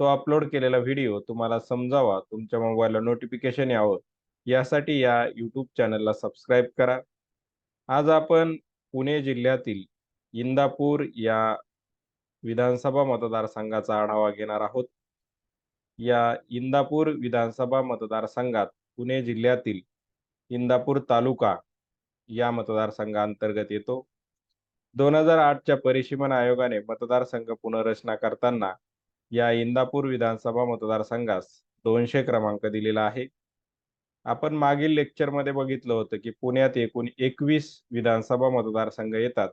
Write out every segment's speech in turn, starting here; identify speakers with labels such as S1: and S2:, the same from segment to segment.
S1: तो अपलोड केलेला व्हिडिओ तुम्हाला समजावा तुमच्या मोबाईलला नोटिफिकेशन यावं. यासाठी या यूट्यूब चॅनलला सबस्क्राईब करा. आज आपण पुणे जिल्ह्यातील इंदापूर या विधानसभा मतदारसंघाचा आढावा घेणार आहोत. या इंदापूर विधानसभा मतदारसंघात पुणे जिल्ह्यातील इंदापूर तालुका या मतदारसंघाअंतर्गत येतो. दोन हजार आठच्या परिसीमन आयोगाने मतदारसंघ पुनर्रचना करताना या इंदापूर विधानसभा मतदारसंघास दोनशे क्रमांक दिलेला आहे. आपण मागील लेक्चरमध्ये बघितलं होतं की पुण्यात एकूण एकवीस विधानसभा मतदारसंघ येतात.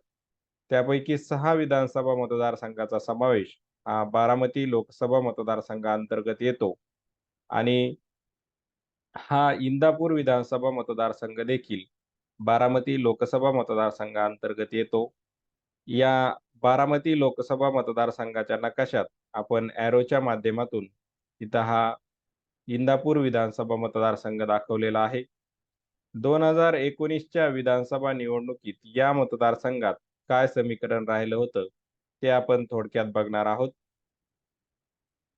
S1: त्यापैकी सहा विधानसभा मतदारसंघाचा समावेश हा बारामती लोकसभा मतदारसंघाअंतर्गत येतो. आणि हा इंदापूर विधानसभा मतदारसंघ देखील बारामती लोकसभा मतदारसंघाअंतर्गत येतो. या बारामती लोकसभा मतदारसंघाच्या नकाशात आपण ॲरोच्या माध्यमातून इथं हा इंदापूर विधानसभा मतदारसंघ दाखवलेला आहे. दोन हजार एकोणीसच्या विधानसभा निवडणुकीत या मतदारसंघात काय समीकरण राहिलं होतं ते आपण थोडक्यात बघणार आहोत.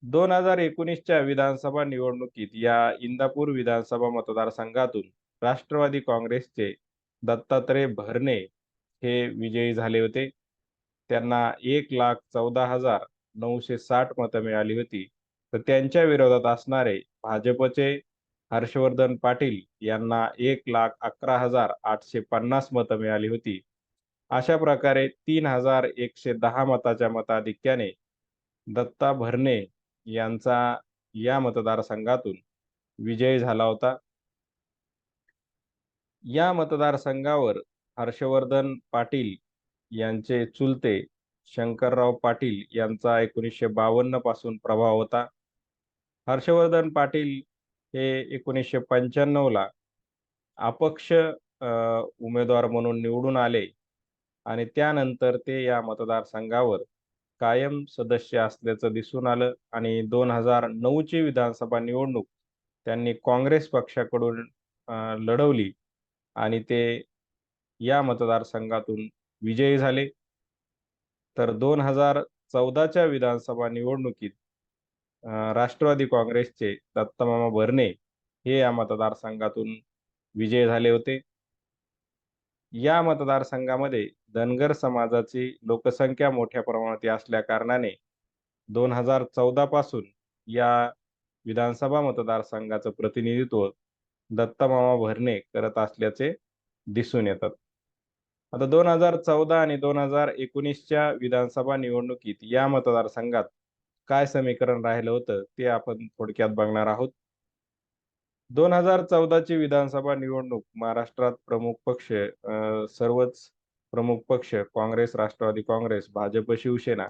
S1: दोन हजार एकोणीसच्या विधानसभा निवडणुकीत या इंदापूर विधानसभा मतदारसंघातून राष्ट्रवादी काँग्रेसचे दत्तात्रय भरणे हे विजयी झाले होते. त्यांना एक लाख चौदा हजार नऊशे साठ मतं मिळाली होती. तर त्यांच्या विरोधात असणारे भाजपचे हर्षवर्धन पाटील यांना एक लाख अकरा हजार आठशे पन्नास मतं मिळाली होती. अशा प्रकारे तीन हजार एकशे दहा मताच्या मताधिक्याने दत्ता भरणे यांचा या मतदारसंघातून विजय झाला होता. या मतदारसंघावर हर्षवर्धन पाटील यांचे चुलते शंकरराव पाटील यांचा एकोणीसशे बावन्नपासून प्रभाव होता. हर्षवर्धन पाटील हे एकोणीसशे पंच्याण्णवला अपक्ष उमेदवार म्हणून निवडून आले आणि त्यानंतर ते या मतदारसंघावर कायम सदस्य असल्याचं दिसून आलं आणि दोन हजार नऊची विधानसभा निवडणूक त्यांनी काँग्रेस पक्षाकडून लढवली आणि ते या मतदारसंघातून विजयी झाले. तर दोन हजार चौदाच्या विधानसभा निवडणुकीत राष्ट्रवादी काँग्रेसचे दत्तमामा भरणे हे या मतदारसंघातून विजय झाले होते. या मतदारसंघामध्ये धनगर समाजाची लोकसंख्या मोठ्या प्रमाणात असल्या कारणाने दोन हजार चौदा पासून या विधानसभा मतदारसंघाचं प्रतिनिधित्व दत्तमामा भरणे करत असल्याचे दिसून येतात. आता दोन हजार चौदा आणि दोन हजार एकोणीसच्या विधानसभा निवडणुकीत या मतदारसंघात काय समीकरण राहिलं होतं ते आपण थोडक्यात बघणार आहोत. दोन हजार चौदाची विधानसभा निवडणूक महाराष्ट्रात प्रमुख पक्ष सर्वच प्रमुख पक्ष काँग्रेस राष्ट्रवादी काँग्रेस भाजप शिवसेना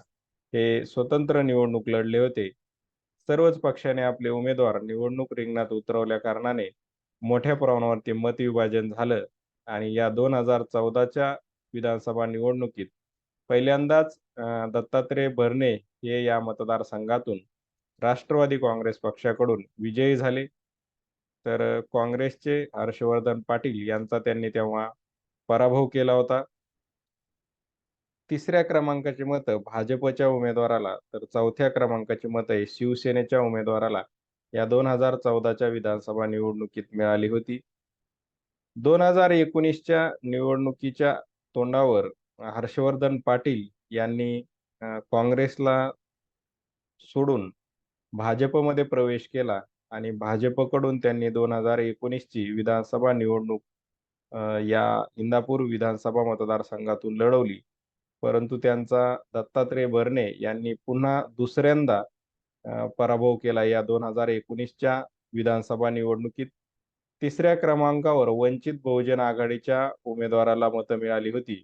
S1: हे स्वतंत्र निवडणूक लढले होते. सर्वच पक्षाने आपले उमेदवार निवडणूक रिंगणात उतरवल्या कारणाने मोठ्या प्रमाणावरती मत विभाजन झालं. आणि या दोन हजार चौदाच्या विधानसभा निवडणुकीत पहिल्यांदाच दत्तात्रय भरणे हे या मतदारसंघातून राष्ट्रवादी काँग्रेस पक्षाकडून विजयी झाले. तर काँग्रेसचे हर्षवर्धन पाटील यांचा त्यांनी तेव्हा पराभव केला होता. तिसऱ्या क्रमांकाची मतं भाजपच्या उमेदवाराला तर चौथ्या क्रमांकाची मतं शिवसेनेच्या उमेदवाराला या दोन हजार चौदाच्या विधानसभा निवडणुकीत मिळाली होती. दोन हजार एकोणीसच्या निवडणुकीच्या तोंडावर हर्षवर्धन पाटील यांनी काँग्रेसला सोडून भाजपमध्ये प्रवेश केला आणि भाजपकडून त्यांनी दोन हजार एकोणीसची विधानसभा निवडणूक या इंदापूर विधानसभा मतदारसंघातून लढवली. परंतु त्यांचा दत्तात्रय भरणे यांनी पुन्हा दुसऱ्यांदा पराभव केला या दोन हजार एकोणीसच्या विधानसभा निवडणुकीत. तिसऱ्या क्रमांकावर वंचित बहुजन आघाडीच्या उमेदवाराला मतं मिळाली होती.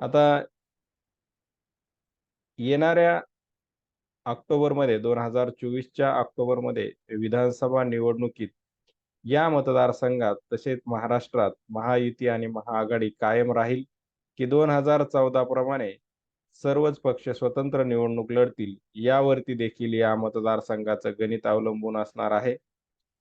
S1: आता येणाऱ्या ऑक्टोबरमध्ये दोन हजार चोवीसच्या ऑक्टोबरमध्ये विधानसभा निवडणुकीत या मतदारसंघात तसेच महाराष्ट्रात महायुती आणि महाआघाडी कायम राहील की दोन हजार चौदा प्रमाणे सर्वच पक्ष स्वतंत्र निवडणूक लढतील यावरती देखील या मतदारसंघाचं गणित अवलंबून असणार आहे.